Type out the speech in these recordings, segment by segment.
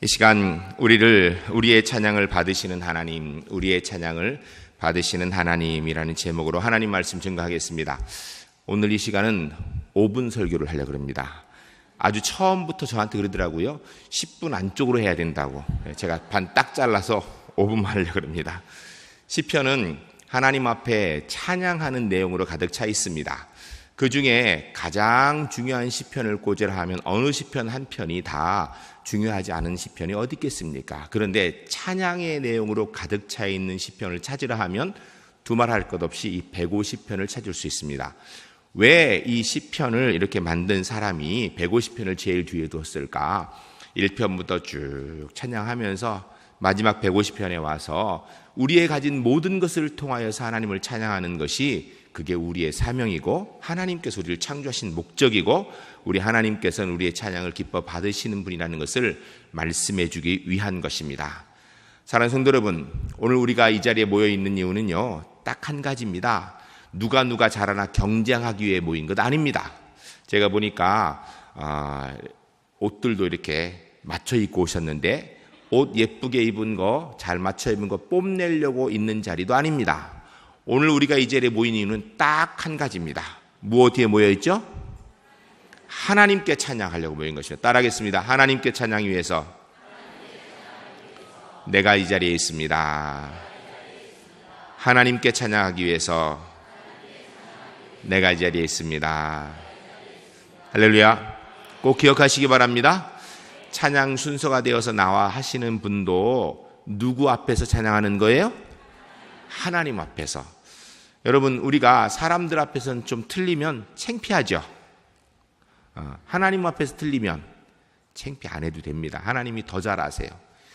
이 시간 우리를 우리의 찬양을 받으시는 하나님, 우리의 찬양을 받으시는 하나님이라는 제목으로 하나님 말씀 증거하겠습니다. 오늘 이 시간은 5분 설교를 하려고 합니다. 아주 처음부터 저한테 그러더라고요. 10분 안쪽으로 해야 된다고. 제가 반 딱 잘라서 5분만 하려고 합니다. 시편은 하나님 앞에 찬양하는 내용으로 가득 차 있습니다. 그 중에 가장 중요한 시편을 꽂으라 하면 어느 시편 한 편이 다 중요하지 않은 시편이 어디 있겠습니까? 그런데 찬양의 내용으로 가득 차 있는 시편을 찾으라 하면 두말할 것 없이 이 150편을 찾을 수 있습니다. 왜 이 시편을 이렇게 만든 사람이 150편을 제일 뒤에 두었을까? 1편부터 쭉 찬양하면서 마지막 150편에 와서 우리의 가진 모든 것을 통하여서 하나님을 찬양하는 것이 그게 우리의 사명이고 하나님께서 우리를 창조하신 목적이고 우리 하나님께서는 우리의 찬양을 기뻐 받으시는 분이라는 것을 말씀해 주기 위한 것입니다. 사랑하는 성도 여러분, 오늘 우리가 이 자리에 모여 있는 이유는요, 딱 한 가지입니다. 누가 누가 잘하나 경쟁하기 위해 모인 것 아닙니다. 제가 보니까 아, 옷들도 이렇게 맞춰 입고 오셨는데 옷 예쁘게 입은 거, 잘 맞춰 입은 거 뽐내려고 있는 자리도 아닙니다. 오늘 우리가 이 자리에 모인 이유는 딱 한 가지입니다. 무엇에 모여 있죠? 하나님께 찬양하려고 모인 것입니다. 따라하겠습니다. 하나님께 찬양이 위해서 내가 이 자리에 있습니다. 하나님께 찬양하기 위해서 내가 이 자리에 있습니다. 할렐루야. 꼭 기억하시기 바랍니다. 찬양 순서가 되어서 나와 하시는 분도 누구 앞에서 찬양하는 거예요? 하나님 앞에서. 여러분, 우리가 사람들 앞에서는 좀 틀리면 창피하죠. 어, 하나님 앞에서 틀리면 창피 안 해도 됩니다. 하나님이 더 잘 아세요.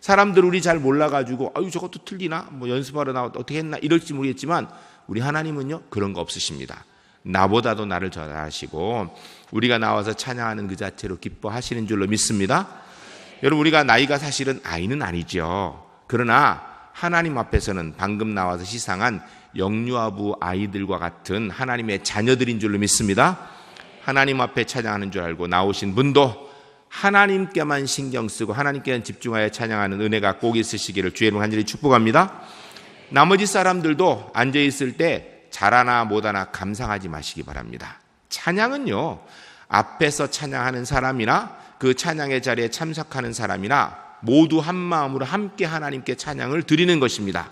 사람들 우리 잘 몰라가지고, 아유, 저것도 틀리나? 뭐 연습하러 나 어떻게 했나? 이럴지 모르겠지만, 우리 하나님은요, 그런 거 없으십니다. 나보다도 나를 잘 아시고, 우리가 나와서 찬양하는 그 자체로 기뻐하시는 줄로 믿습니다. 여러분, 우리가 나이가 사실은 아이는 아니죠. 그러나, 하나님 앞에서는 방금 나와서 시상한 영유아부 아이들과 같은 하나님의 자녀들인 줄로 믿습니다. 하나님 앞에 찬양하는 줄 알고 나오신 분도 하나님께만 신경 쓰고 하나님께만 집중하여 찬양하는 은혜가 꼭 있으시기를 주의 이름 간절히 축복합니다. 나머지 사람들도 앉아 있을 때 잘하나 못하나 감상하지 마시기 바랍니다. 찬양은요, 앞에서 찬양하는 사람이나 그 찬양의 자리에 참석하는 사람이나 모두 한 마음으로 함께 하나님께 찬양을 드리는 것입니다.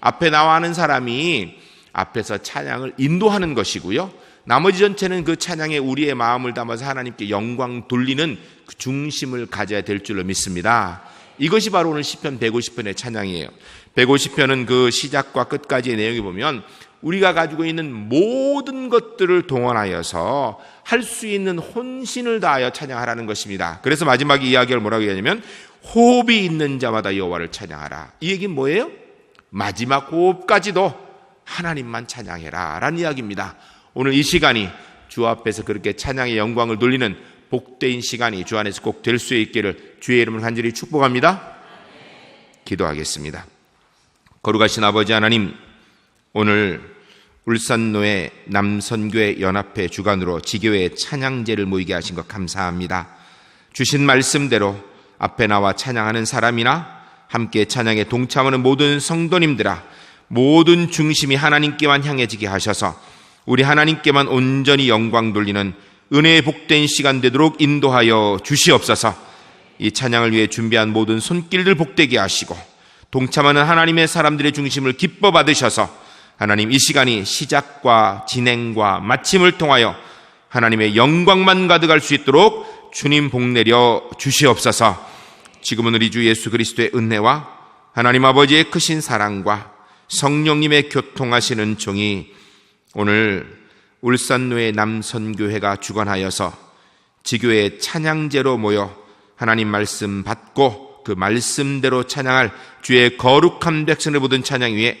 앞에 나와는 사람이 앞에서 찬양을 인도하는 것이고요. 나머지 전체는 그 찬양에 우리의 마음을 담아서 하나님께 영광 돌리는 그 중심을 가져야 될 줄로 믿습니다. 이것이 바로 오늘 시편 150편의 찬양이에요. 150편은 그 시작과 끝까지의 내용이 보면 우리가 가지고 있는 모든 것들을 동원하여서 할 수 있는 혼신을 다하여 찬양하라는 것입니다. 그래서 마지막 이야기를 뭐라고 하냐면 호흡이 있는 자마다 여호와를 찬양하라. 이 얘기는 뭐예요? 마지막 호흡까지도 하나님만 찬양해라 라는 이야기입니다. 오늘 이 시간이 주 앞에서 그렇게 찬양의 영광을 돌리는 복된 시간이 주 안에서 꼭 될 수 있기를 주의 이름을 간절히 축복합니다. 기도하겠습니다. 거룩하신 아버지 하나님, 오늘 울산노회 남선교회 연합회 주관으로 지교회 찬양제를 모이게 하신 것 감사합니다. 주신 말씀대로 앞에 나와 찬양하는 사람이나 함께 찬양에 동참하는 모든 성도님들아 모든 중심이 하나님께만 향해지게 하셔서 우리 하나님께만 온전히 영광 돌리는 은혜의 복된 시간 되도록 인도하여 주시옵소서. 이 찬양을 위해 준비한 모든 손길들 복되게 하시고 동참하는 하나님의 사람들의 중심을 기뻐 받으셔서 하나님 이 시간이 시작과 진행과 마침을 통하여 하나님의 영광만 가득할 수 있도록 주님 복 내려 주시옵소서. 지금은 우리 주 예수 그리스도의 은혜와 하나님 아버지의 크신 사랑과 성령님의 교통하시는 종이 오늘 울산노의 남선교회가 주관하여서 지교의 찬양제로 모여 하나님 말씀 받고 그 말씀대로 찬양할 주의 거룩한 백성을 보던 찬양 위에